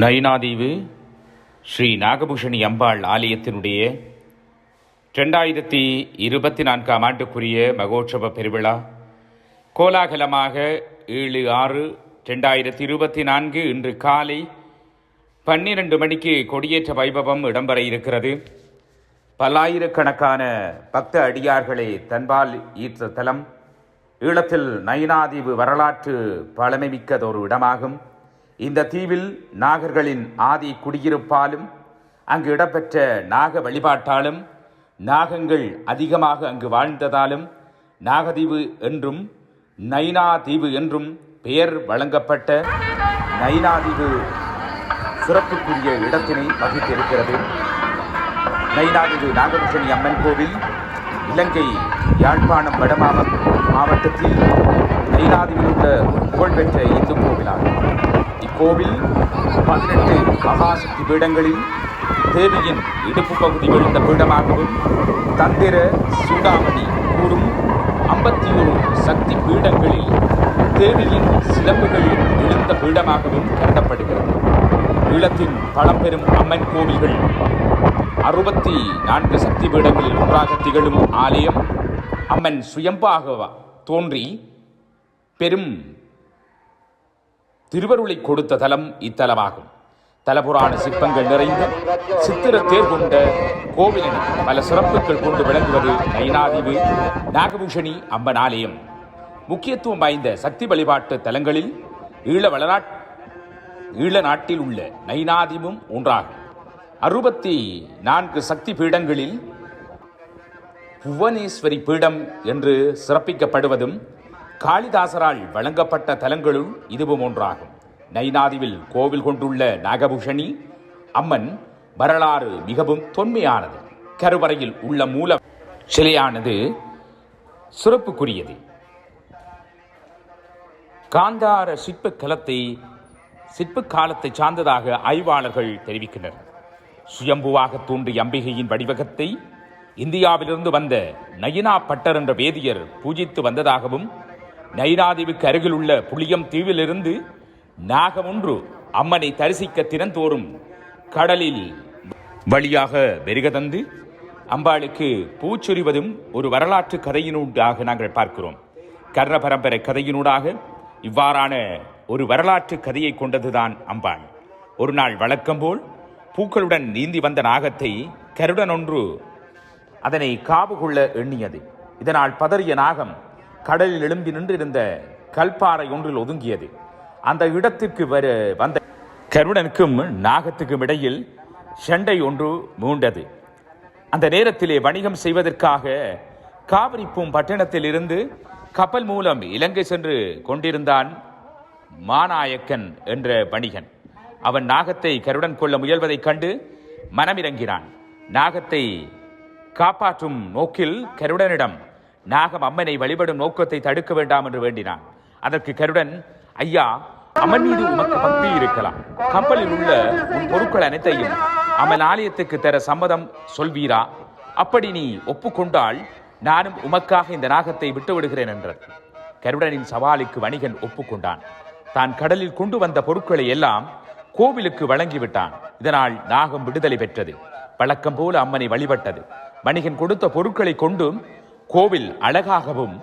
நயினாதீவு ஸ்ரீ நாகபூஷணி அம்பாள் ஆலயத்தினுடைய ரெண்டாயிரத்தி இருபத்தி நான்காம் ஆண்டுக்குரிய மகோற்சவ பெருவிழா. கோலாகலமாக ஏழு ஆறு ரெண்டாயிரத்தி இருபத்தி நான்கு இன்று காலை பன்னிரண்டு மணிக்கு கொடியேற்ற வைபவம் இடம்பெற இருக்கிறது. பல்லாயிரக்கணக்கான பக்த அடியார்களை தன்பால் ஈர்த்த தலம் ஈழத்தில் நயினாதீவு வரலாற்று பழமைமிக்கதொரு இடமாகும். இந்த தீவில் நாகர்களின் ஆதி குடியிருப்பாலும் அங்கு இடம்பெற்ற நாக வழிபாட்டாலும் நாகங்கள் அதிகமாக அங்கு வாழ்ந்ததாலும் நாகதீவு என்றும் நைனா தீவு என்றும் பெயர் வழங்கப்பட்ட நைனாதீவு சிறப்புக்குரிய இடத்தினை வகித்திருக்கிறது. நைனாதீவு நாகபூஷணி அம்மன் கோவில் இலங்கை யாழ்ப்பாணம் வடமாவ மாவட்டத்தில் நைனாதீவில் உள்ள புகழ்பெற்ற இந்து கோவிலாகும். இக்கோவில் பதினெட்டு மகாசக்தி பீடங்களில் தேவியின் இடுப்பு பகுதி விழுந்த பீடமாகவும் தந்திர சூடாமணி கூறும் ஐம்பத்தி ஒரு சக்தி பீடங்களில் தேவியின் சிலம்புகள் விழுந்த பீடமாகவும் கருதப்படுகிறது. ஈழத்தின் பழம்பெரும் அம்மன் கோவில்கள் அறுபத்தி நான்கு சக்தி பீடங்களில் ஒன்றாக திகழும் ஆலயம் அம்மன் சுயம்பாக தோன்றி பெரும் திருவருளை கொடுத்த தலம் இத்தலமாகும். தலபுராண சிற்பங்கள் நிறைந்த சித்திர தேர் கொண்ட கோவிலின் பல சிறப்புகள் கொண்டு விளங்குவது நயினாதீவு. நாகபூஷணி அம்மன் ஆலயம் முக்கியத்துவம் வாய்ந்த சக்தி வழிபாட்டு தலங்களில் ஈழ வளநாட் ஈழ நாட்டில் உள்ள நயினாதீவும் ஒன்றாகும். அறுபத்தி நான்கு சக்தி பீடங்களில் புவனேஸ்வரி பீடம் என்று சிறப்பிக்கப்படுவதும் காளிதாசரால் வழங்கப்பட்ட தலங்களுள் இதுவும் ஒன்றாகும். நைனாதிவில் கோவில் கொண்டுள்ள நாகபூஷணி அம்மன் வரலாறு மிகவும் தொன்மையானது. கருவறையில் உள்ள மூல சிலையானது சிறப்புக்குரியது. காந்தார சிற்ப கலத்தை சிற்ப காலத்தை சார்ந்ததாக ஆய்வாளர்கள் தெரிவிக்கின்றனர். சுயம்புவாக தோன்றிய அம்பிகையின் வடிவகத்தை இந்தியாவிலிருந்து வந்த நயினா பட்டர் என்ற வேதியர் பூஜித்து வந்ததாகவும் நைனாதீவுக்கு அருகில் உள்ள புளியம் தீவிலிருந்து நாகமொன்று அம்மனை தரிசிக்க தினந்தோறும் கடலில் வழியாக வெறுக தந்து அம்பாளுக்கு பூச்சொரிவதும் ஒரு வரலாற்று கதையினூடாக நாங்கள் பார்க்கிறோம். கர்ண பரம்பரை கதையினூடாக இவ்வாறான ஒரு வரலாற்று கதையை கொண்டதுதான் அம்பாள். ஒரு நாள் வழக்கம்போல் பூக்களுடன் நீந்தி வந்த நாகத்தை கருடன் ஒன்று அதனை காவு கொள்ள எண்ணியது. இதனால் பதறிய நாகம் கடலில் எழும்பி நின்றிருந்த கல்பாறை ஒன்றில் ஒதுங்கியது. அந்த இடத்திற்கு வர வந்த கருடனுக்கும் நாகத்துக்கும் இடையில் சண்டை ஒன்று மூண்டது. அந்த நேரத்திலே வணிகம் செய்வதற்காக காவிரிப்பூம் பட்டணத்தில் இருந்து கப்பல் மூலம் இலங்கை சென்று கொண்டிருந்தான் மாநாயக்கன் என்ற வணிகன். அவன் நாகத்தை கருடன் கொள்ள முயல்வதைக் கண்டு மனமிறங்கினான் நாகத்தை காப்பாற்றும் நோக்கில் கருடனிடம் நாகம் அம்மனை வழிபடும் நோக்கத்தை தடுக்க வேண்டாம் என்று வேண்டினான். அதற்கு கருடன் ஐயா அம்மன் மீது உமக்கு பக்தி இருக்கலாம். கப்பலில் உள்ள உன் பொருட்கள் அனைத்தையும் அம்மன் ஆலயத்துக்கு தர சம்மதம் சொல்வீரா? அப்படி நீ ஒப்புக்கொண்டால் நானும் உமக்காக இந்த நாகத்தை விட்டு விடுகிறேன் என்றார் கருடனின் சவாலுக்கு வணிகன் ஒப்புக்கொண்டான். தான் கடலில் கொண்டு வந்த பொருட்களை எல்லாம் கோவிலுக்கு வழங்கிவிட்டான். இதனால் நாகம் விடுதலை பெற்றது. வழக்கம் போல அம்மனை வழிபட்டது. வணிகன் கொடுத்த பொருட்களை கொண்டும் கோவில் அழகாகவும்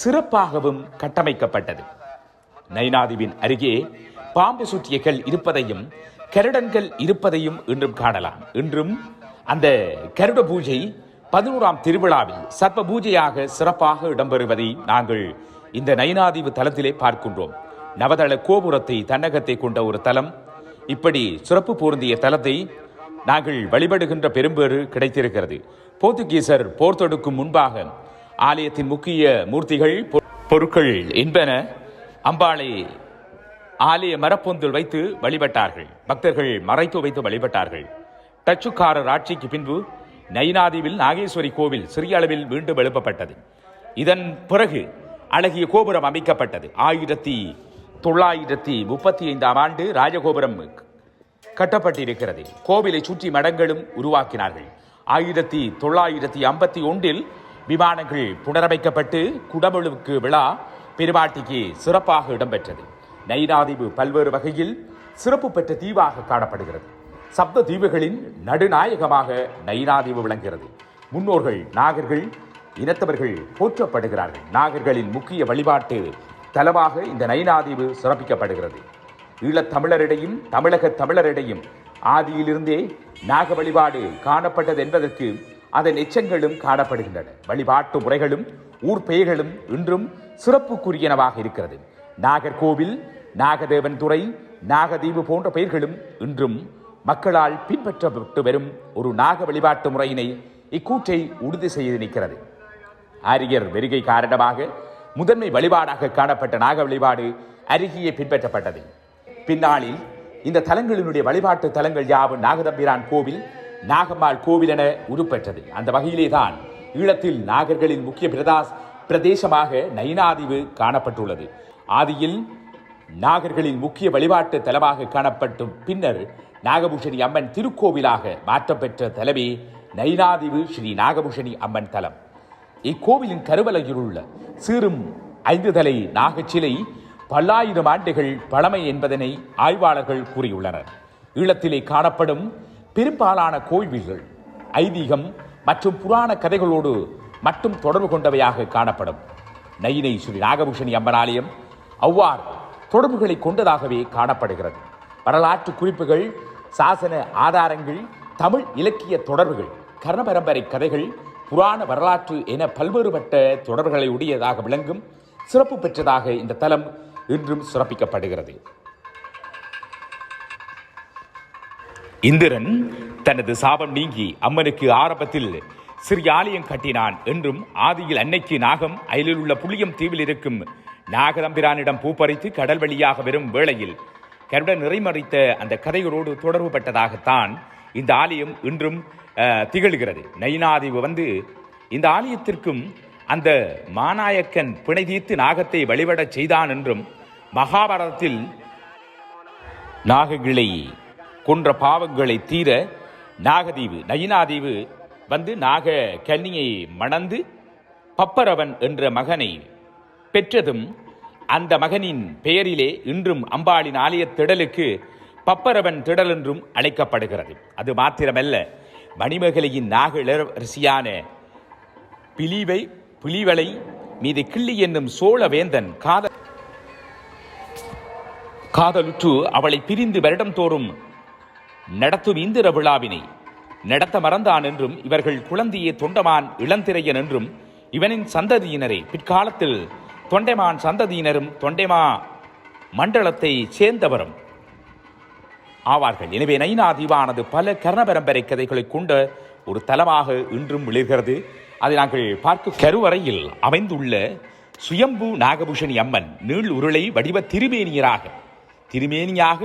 சிறப்பாகவும் கட்டமைக்கப்பட்டது. நைனாதிவின் அருகே பாம்பு சுற்றியகள் இருப்பதையும் கருடன்கள் இருப்பதையும் இன்றும் காணலாம். இன்றும் அந்த கருட பூஜை பதினோராம் திருவிழாவில் சர்ப்ப பூஜையாக சிறப்பாக இடம்பெறுவதை நாங்கள் இந்த நயனாதிவு தலத்திலே பார்க்கின்றோம். நவதள கோபுரத்தை தன்னகத்தை கொண்ட ஒரு தலம். இப்படி சிறப்பு பொருந்திய தலத்தை நாங்கள் வழிபடுகின்ற பெரும்பேறு கிடைத்திருக்கிறது. போர்த்துகீசர் போர் தொடுக்கும் முன்பாக ஆலயத்தின் முக்கிய மூர்த்திகள் பொ- பொருட்கள் என்பன அம்பாளை ஆலய மரப்பொந்தில் வைத்து வழிபட்டார்கள். பக்தர்கள் மறைத்து வைத்து வழிபட்டார்கள். டச்சுக்காரர் ஆட்சிக்கு பின்பு நயினாதீவில் நாகேஸ்வரி கோவில் சிறிய அளவில் மீண்டும் எழுப்பப்பட்டது. இதன் பிறகு அழகிய கோபுரம் அமைக்கப்பட்டது. ஆயிரத்தி தொள்ளாயிரத்தி முப்பத்தி ஐந்தாம் ஆண்டு ராஜகோபுரம் கட்டப்பட்டிருக்கிறது. கோவிலை சுற்றி மடங்களும் உருவாக்கினார்கள். ஆயிரத்தி தொள்ளாயிரத்தி ஐம்பத்தி ஒன்றில் விமானங்கள் புனரமைக்கப்பட்டு குடமுழுவுக்கு விழா பெருமாட்டிக்கு சிறப்பாக இடம்பெற்றது. நைனாதீவு பல்வேறு வகையில் சிறப்பு பெற்ற தீவாக காணப்படுகிறது. சப்த தீவுகளின் நடுநாயகமாக நைனாதீவு விளங்குகிறது. முன்னோர்கள் நாகர்கள் இனத்தவர்கள் போற்றப்படுகிறார்கள். நாகர்களின் முக்கிய வழிபாட்டு தலமாக இந்த நைனாதீவு சிறப்பிக்கப்படுகிறது. ஈழத்தமிழரிடையும் தமிழக தமிழரிடையும் ஆதியிலிருந்தே நாக வழிபாடு காணப்பட்டது என்பதற்கு அதன் எச்சங்களும் காணப்படுகின்றன. வழிபாட்டு முறைகளும் ஊர் பெயர்களும் இன்றும் சிறப்புக்குரியனவாக இருக்கிறது. நாகர்கோவில் நாகதேவன் துறை நாகதீவு போன்ற பெயர்களும் இன்றும் மக்களால் பின்பற்றப்பட்டு வரும் ஒரு நாக வழிபாட்டு முறையினை இக்கூற்றை உறுதி செய்து நிற்கிறது. ஆரியர் வருகை காரணமாக முதன்மை வழிபாடாக காணப்பட்ட நாக வழிபாடு அருகியே பின்பற்றப்பட்டது. பின்னாளில் இந்த தலங்களினுடைய வழிபாட்டு தலங்கள் யாவும் நாகதம்பிரான் கோவில் நாகம்மாள் கோவில் என உருப்பெற்றது. அந்த வகையிலே தான் ஈழத்தில் நாகர்களின் முக்கிய பிரதாஸ் பிரதேசமாக நயினாதீவு காணப்பட்டுள்ளது. ஆதியில் நாகர்களின் முக்கிய வழிபாட்டு தலமாக காணப்பட்டும் பின்னர் நாகபூஷணி அம்மன் திருக்கோவிலாக மாற்றப்பெற்ற தலமே நயினாதீவு ஸ்ரீ நாகபூஷணி அம்மன் தலம். இக்கோவிலின் கருவலையில் உள்ள சீரும் ஐந்து தலை நாகச்சிலை பல்லாயிரம் ஆண்டுகள் பழமை என்பதனை ஆய்வாளர்கள் கூறியுள்ளனர். ஈழத்திலே காணப்படும் பெரும்பாலான கோவில்கள் ஐதீகம் மற்றும் புராண கதைகளோடு மட்டும் தொடர்பு கொண்டவையாக காணப்படும். நயினை ஸ்ரீ நாகபூஷணி அம்மனாலயம் அவ்வாறு தொடர்புகளை கொண்டதாகவே காணப்படுகிறது. வரலாற்று குறிப்புகள் சாசன ஆதாரங்கள் தமிழ் இலக்கிய தொடர்புகள் கர்ணபரம்பரை கதைகள் புராண வரலாற்று என பல்வேறுபட்ட தொடர்புகளை உடையதாக விளங்கும் சிறப்பு பெற்றதாக இந்த தலம் இன்றும் சிறப்பிக்கப்படுகிறது. இந்திரன் தனது சாபம் நீங்கி அம்மனுக்கு ஆரம்பத்தில் சிறிய ஆலயம் கட்டினான் என்றும் ஆதியில் அன்னைக்கு நாகம் அயலில் உள்ள புளியம் தீவில் இருக்கும் நாகதம்பிரானிடம் பூப்பறித்து கடல் வழியாக வரும் வேளையில் கருட நிறைமறித்த அந்த கதைகளோடு தொடர்பு பட்டதாகத்தான் இந்த ஆலயம் இன்றும் திகழ்கிறது. நயினாதீவு வந்து இந்த ஆலயத்திற்கும் அந்த மாநாயக்கன் பிணை தீர்த்து நாகத்தை வழிபடச் செய்தான் என்றும் மகாபாரதத்தில் நாககிளை கொன்ற பாவங்களை தீர நாகதீவு நயினாதீவு வந்து நாக கன்னியை மணந்து பப்பரவன் என்ற மகனை பெற்றதும் அந்த மகனின் பெயரிலே இன்றும் அம்பாளின் ஆலயத் திடலுக்கு பப்பரவன் திடல் என்றும் அழைக்கப்படுகிறது. அது மாத்திரமல்ல மணிமேகலையின் நாக இளவரசியான பிலிவை பிலிவலை மீது கிள்ளி என்னும் சோழ வேந்தன் காதல் காதலுற்று அவளை பிரிந்து வருடம் தோறும் நடத்தும் இந்திர விழாவினை. நடத்த மறந்தான் என்றும் இவர்கள் குழந்தையே தொண்டமான் இளந்திரையன் என்றும் இவனின் சந்ததியினரே பிற்காலத்தில் தொண்டைமான் சந்ததியினரும் தொண்டைமா மண்டலத்தை சேர்ந்தவரும். ஆவார்கள். எனவே நைனா தீவானது பல கர்ணபரம்பரை கதைகளை கொண்ட ஒரு தலமாக இன்றும் விழுகிறது அதை நாங்கள் பார்க்க கருவறையில் அமைந்துள்ள சுயம்பு நாகபூஷணி அம்மன் நீள் உருளை வடிவ திருமேனியராக திருமேனியாக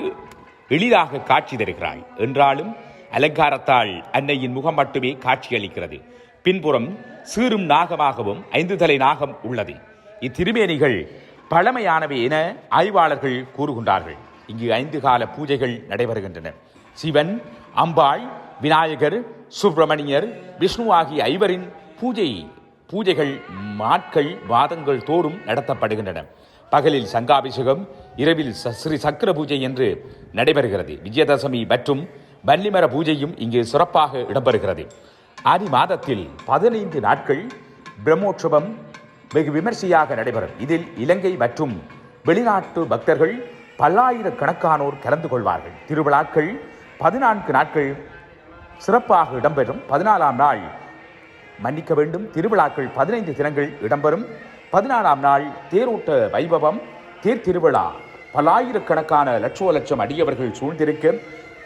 எளிதாக காட்சி தருகிறாய். என்றாலும் அலங்காரத்தால் அன்னையின் முகம் மட்டுமே காட்சியளிக்கிறது. பின்புறம் சீரும் நாகமாகவும் ஐந்து தலை நாகம் உள்ளது. இத்திருமேனிகள் பழமையானவை என ஆய்வாளர்கள் கூறுகின்றார்கள். இங்கு ஐந்து கால பூஜைகள் நடைபெறுகின்றன. சிவன் அம்பாள் விநாயகர் சுப்பிரமணியர் விஷ்ணு ஆகிய ஐவரின் பூஜை பூஜைகள் மாட்கள் வாதங்கள் தோறும் நடத்தப்படுகின்றன. பகலில் சங்காபிஷேகம் இரவில் ச- ஸ்ரீ சக்கர பூஜை என்று நடைபெறுகிறது. விஜயதசமி மற்றும் வன்னிமர பூஜையும் இங்கு சிறப்பாக இடம்பெறுகிறது. ஆதி மாதத்தில் பதினைந்து நாட்கள் பிரம்மோற்சவம் வெகு விமர்சையாக நடைபெறும். இதில் இலங்கை மற்றும் வெளிநாட்டு பக்தர்கள் பல்லாயிரக்கணக்கானோர் கலந்து கொள்வார்கள். திருவிழாக்கள் பதினான்கு நாட்கள் சிறப்பாக இடம்பெறும். பதினாலாம் நாள் மன்னிக்க வேண்டும். திருவிழாக்கள் பதினைந்து தினங்கள் இடம்பெறும். பதினாலாம் நாள் தேரோட்ட வைபவம் தேர் திருவிழா பல்லாயிரக்கணக்கான லட்சோ லட்சம் அடியவர்கள் சூழ்ந்திருக்க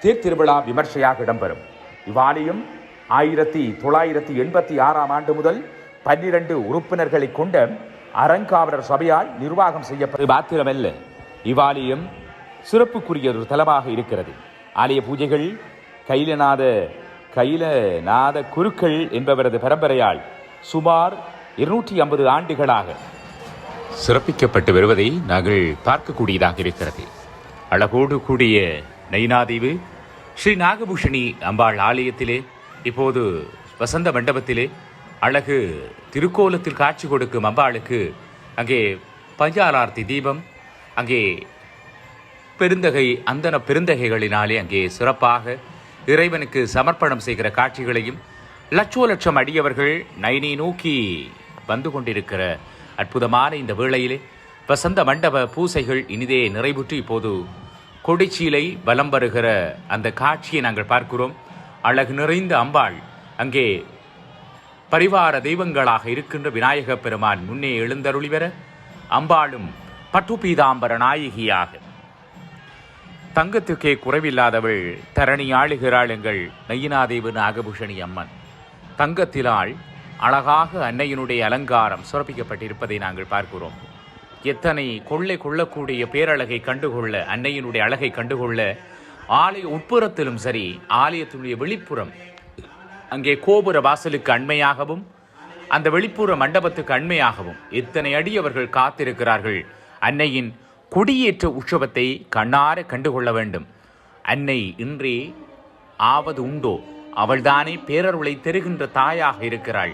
தேர் திருவிழா விமர்சையாக இடம்பெறும். இவ்வாலயம் ஆயிரத்தி தொள்ளாயிரத்தி எண்பத்தி ஆறாம் ஆண்டு முதல் பன்னிரண்டு உறுப்பினர்களை கொண்ட அறங்காவலர் சபையால் நிர்வாகம் செய்யப்படும் மாத்திரமல்ல இவ்வாலயம் சிறப்புக்குரிய ஒரு தலமாக இருக்கிறது. ஆலய பூஜைகள் கைலநாத கைலநாத குருக்கள் என்பவரது பரம்பரையால் சுமார் இருநூற்றி ஐம்பது ஆண்டுகளாக சிறப்பிக்கப்பட்டு வருவதை நாங்கள் பார்க்கக்கூடியதாக இருக்கிறது. அழகோடு கூடிய நயினாதீவு ஸ்ரீ நாகபூஷணி அம்பாள் ஆலயத்திலே இப்போது வசந்த மண்டபத்திலே அழகு திருக்கோலத்தில் காட்சி கொடுக்கும் அம்பாளுக்கு அங்கே பஞ்சாலார்த்தி தீபம் அங்கே பெருந்தகை அந்தன பெருந்தகைகளினாலே அங்கே சிறப்பாக இறைவனுக்கு சமர்ப்பணம் செய்கிற காட்சிகளையும் லட்சோ லட்சம் அடியவர்கள் நைனை நோக்கி வந்து கொண்டிருக்கிற அற்புதமான இந்த வேளையிலே வசந்த மண்டப பூசைகள் இனிதே நிறைவுற்று இப்போது கொடிச்சீலை வலம் வருகிற அந்த காட்சியை நாங்கள் பார்க்கிறோம். அழகு நிறைந்த அம்பாள் அங்கே பரிவார தெய்வங்களாக இருக்கின்ற விநாயக பெருமான் முன்னே எழுந்தருளி வர அம்பாளும் பட்டு பீதாம்பர நாயகியாக. தங்கத்துக்கே குறைவில்லாதவள் தரணி ஆளுகிறாள் எங்கள் நயினாதேவன் நாகபூஷணி அம்மன். தங்கத்திலாள் அழகாக அன்னையினுடைய அலங்காரம் சுரப்பிக்கப்பட்டிருப்பதை நாங்கள் பார்க்கிறோம். எத்தனை கொள்ளை கொள்ளக்கூடிய பேரழகை கண்டுகொள்ள அன்னையினுடைய அழகை கண்டுகொள்ள ஆலய உட்புறத்திலும் சரி ஆலயத்தினுடைய வெளிப்புறம் அங்கே கோபுர வாசலுக்கு அண்மையாகவும் அந்த வெளிப்புற மண்டபத்துக்கு அண்மையாகவும் எத்தனை அடி அவர்கள் காத்திருக்கிறார்கள். அன்னையின் கொடியேற்ற உற்சவத்தை கண்ணார கண்டுகொள்ள வேண்டும். அன்னை இன்றே ஆவது உண்டோ? அவள்தானே பேரருளை தெருகின்ற தாயாக இருக்கிறாள்.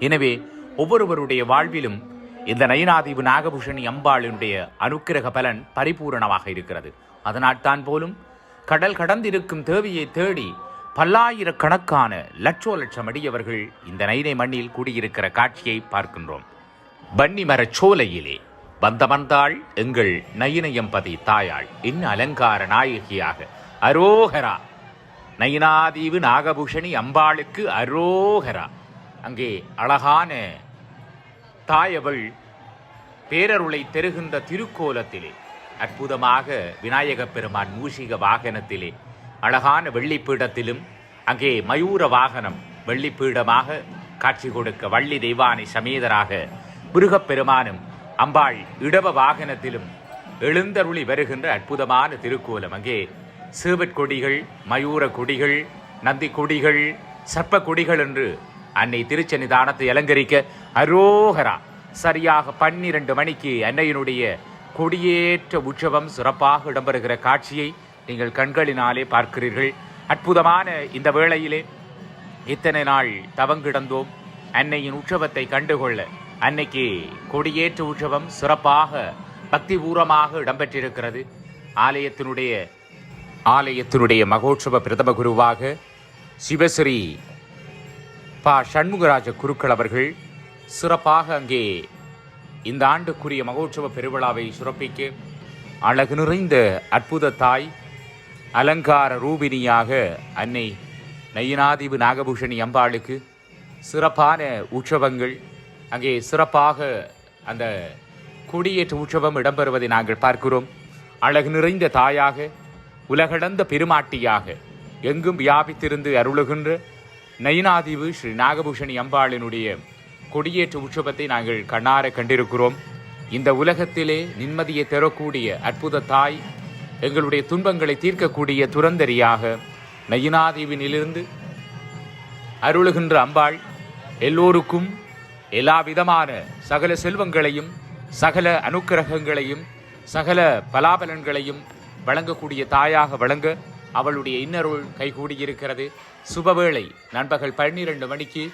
எனவே ஒவ்வொருவருடைய வாழ்விலும் இந்த நயனாதீவு நாகபூஷணி அம்பாளினுடைய அனுக்கிரக பலன் பரிபூரணமாக இருக்கிறது. அதனால்தான் போலும் கடல் கடந்திருக்கும் தேவியை தேடி பல்லாயிரக்கணக்கான லட்சோ லட்சம் அடியவர்கள் இந்த நைனை மண்ணில் கூடியிருக்கிற காட்சியை பார்க்கின்றோம். வன்னிமரச் சோலையிலே வந்தமர்ந்தாள் எங்கள் நயினயம்பதி தாயாள் இன்ன அலங்கார நாயகியாக அரோகரா நயினாதீவு நாகபூஷணி அம்பாளுக்கு அரோகரா அங்கே அழகான தாயவள் பேரருளை தெருகின்ற திருக்கோலத்திலே அற்புதமாக விநாயகப் பெருமான் மூஷிக வாகனத்திலே அழகான வெள்ளிப்பீடத்திலும் அங்கே மயூர வாகனம் வெள்ளிப்பீடமாக காட்சி கொடுக்க வள்ளி தெய்வானை சமேதராக முருகப்பெருமானும் அம்பாள் இடவ வாகனத்திலும் எழுந்தருளி வருகின்ற அற்புதமான திருக்கோலம். அங்கே சேவற் கொடிகள் மயூர கொடிகள் நந்தி கொடிகள் சர்ப்ப கொடிகள் என்று அன்னை திருச்சன்னிதானத்தை அலங்கரிக்க அரோகரா. சரியாக பன்னிரண்டு மணிக்கு அன்னையினுடைய கொடியேற்ற உற்சவம் சிறப்பாக இடம்பெறுகிற காட்சியை நீங்கள் கண்களினாலே பார்க்கிறீர்கள். அற்புதமான இந்த வேளையிலே இத்தனை நாள் தவங்கிடந்தோம். அன்னையின் உற்சவத்தை கண்டுகொள்ள அன்னைக்கு கொடியேற்ற உற்சவம் சிறப்பாக பக்திபூர்வமாக இடம்பெற்றிருக்கிறது. ஆலயத்தினுடைய ஆலயத்தினுடைய மகோற்சவ பிரதம குருவாக சிவஸ்ரீ பா சண்முகராஜ குருக்கள் அவர்கள் சிறப்பாக அங்கே இந்த ஆண்டுக்குரிய மகோற்சவ பெருவிழாவை சுரப்பிக்க அழகு நிறைந்த அற்புத தாய் அலங்கார ரூபினியாக அன்னை நயினாதிபு நாகபூஷணி அம்பாளுக்கு சிறப்பான உற்சவங்கள் அங்கே சிறப்பாக அந்த கொடியேற்ற உற்சவம் இடம்பெறுவதை நாங்கள் பார்க்கிறோம். அழகு நிறைந்த தாயாக உலகளந்த பெருமாட்டியாக எங்கும் வியாபித்திருந்து அருளுகின்ற நயினாதீவு ஸ்ரீ நாகபூஷணி அம்பாளினுடைய கொடியேற்ற உற்சவத்தை நாங்கள் கண்ணார கண்டிருக்கிறோம். இந்த உலகத்திலே நிம்மதியை தரக்கூடிய அற்புத தாய் எங்களுடைய துன்பங்களை தீர்க்கக்கூடிய துரந்தரியாக நயினாதீவினிலிருந்து அருளுகின்ற அம்பாள் எல்லோருக்கும் எல்லா விதமான சகல செல்வங்களையும் சகல அனுக்கிரகங்களையும் சகல பலாபலன்களையும் வழங்கக்கூடிய தாயாக வழங்க அவளுடைய இன்னருள் கைகூடியிருக்கிறது. சுபவேளை நண்பகல் பன்னிரண்டு மணிக்கு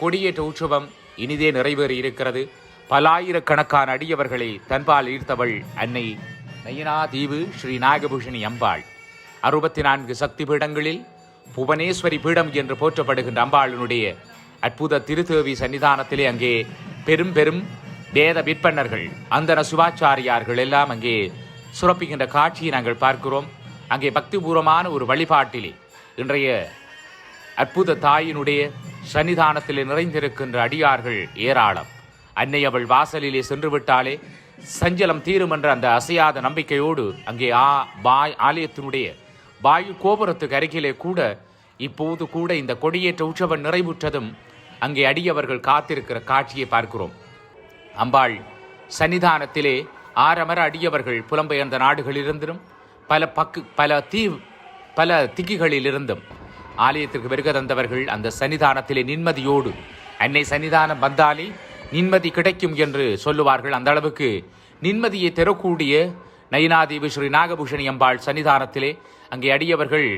கொடியேற்ற உற்சவம் இனிதே நிறைவேறி இருக்கிறது பலாயிரக்கணக்கான அடியவர்களை தன்பால் ஈர்த்தவள் அன்னை நயினா தீவு ஸ்ரீ நாகபூஷணி அம்பாள். அறுபத்தி நான்கு சக்தி பீடங்களில் புவனேஸ்வரி பீடம் என்று போற்றப்படுகின்ற அம்பாளினுடைய அற்புத திருத்தேவி சன்னிதானத்திலே அங்கே பெரும் பெரும் வேத விற்பன்னர்கள் அந்தன சிவாச்சாரியார்கள் எல்லாம் அங்கே சுரப்புகின்ற காட்சியை நாங்கள் பார்க்கிறோம். அங்கே பக்திபூர்வமான ஒரு வழிபாட்டிலே இன்றைய அற்புத தாயினுடைய சன்னிதானத்தில் நிறைந்திருக்கின்ற அடியார்கள் ஏராளம். அன்னை அவள் வாசலிலே சென்று விட்டாலே சஞ்சலம் தீரும் என்ற அந்த அசையாத நம்பிக்கையோடு அங்கே ஆ பாய் ஆலயத்தினுடைய வாயு கோபுரத்துக்கு அருகிலே கூட இப்போது கூட இந்த கொடியேற்ற உற்சவம் நிறைவுற்றதும் அங்கே அடியவர்கள் காத்திருக்கிற காட்சியை பார்க்கிறோம். அம்பாள் சன்னிதானத்திலே ஆரமர அடியவர்கள் புலம்பெயர்ந்த நாடுகளிலிருந்தும் பல பக்கு பல தீ பல திக்குகளிலிருந்தும் ஆலயத்திற்கு வருக தந்தவர்கள் அந்த சன்னிதானத்திலே நிம்மதியோடு அன்னை சன்னிதானம் வந்தாலே நிம்மதி கிடைக்கும் என்று சொல்லுவார்கள். அந்த அளவுக்கு நிம்மதியை தரக்கூடிய நயினாதேவி ஸ்ரீ நாகபூஷணி அம்பாள் சன்னிதானத்திலே அங்கே அடியவர்கள்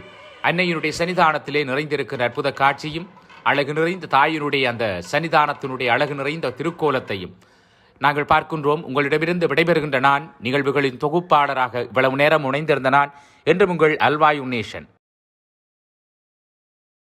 அன்னையினுடைய சன்னிதானத்திலே நிறைந்திருக்கிற அற்புத காட்சியும் அழகு நிறைந்த தாயினுடைய அந்த சன்னிதானத்தினுடைய அழகு நிறைந்த திருக்கோலத்தையும் நாங்கள் பார்க்கின்றோம் உங்களிடமிருந்து விடைபெறுகின்ற நான் நிகழ்வுகளின் தொகுப்பாளராக இவ்வளவு நேரம் உணைந்திருந்த நான் என்றும் உங்கள் அல்வாயு நேஷன்